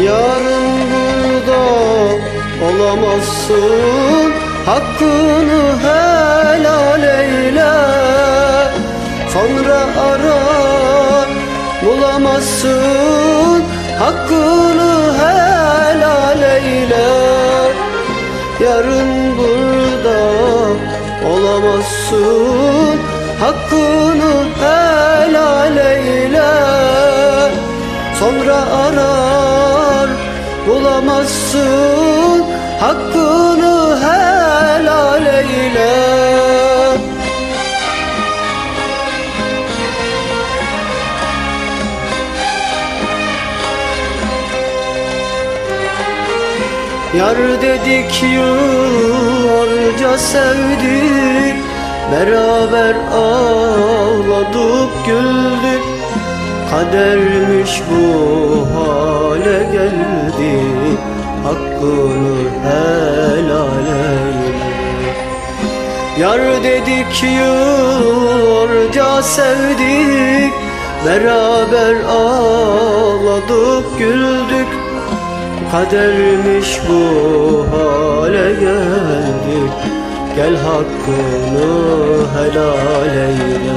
Yarın burada olamazsın. Hakkını helal eyle. Sonra arar bulamazsın. Hakkını helal eyle. Yarın burada olamazsın. Hakkını helal eyle. Sonra arar bulamazsın Hakkını helal eyle. Yar dedik yıllarca sevdik Beraber ağladık güldük. Kadermiş bu hale geldi Hakkını helal eyle. Yar dedik yıllarca sevdik Beraber ağladık güldük. Kadermiş bu hale geldik Gel hakkını helal eyle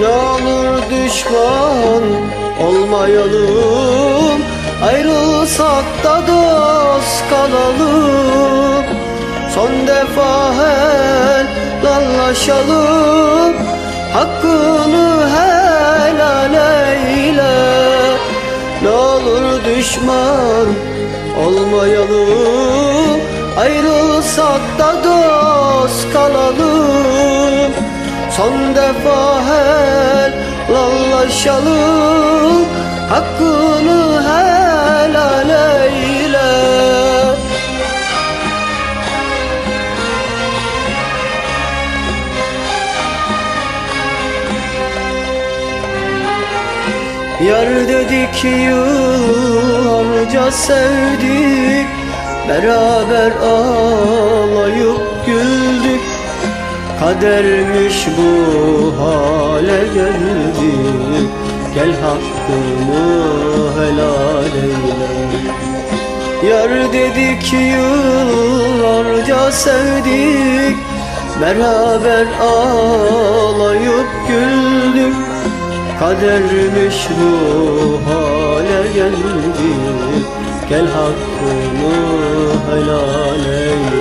Ne olur düşman olmayalım Ayrılsak da dost kalalım. Son defa helallaşalım Hakkını helal eyle. Ne olur düşman olmayalım Ayrılsak da dost kalalım Son defa helallaşalım Hakkını helal eyle. Yar dedik yıllarca sevdik Beraber ağlayıp Kadermiş bu hale geldi. Gel hakkını helal eyle. Yar dedik yıllarca sevdik. Beraber ağlayıp güldük. Kadermiş bu hale geldi. Gel hakkını helal eyle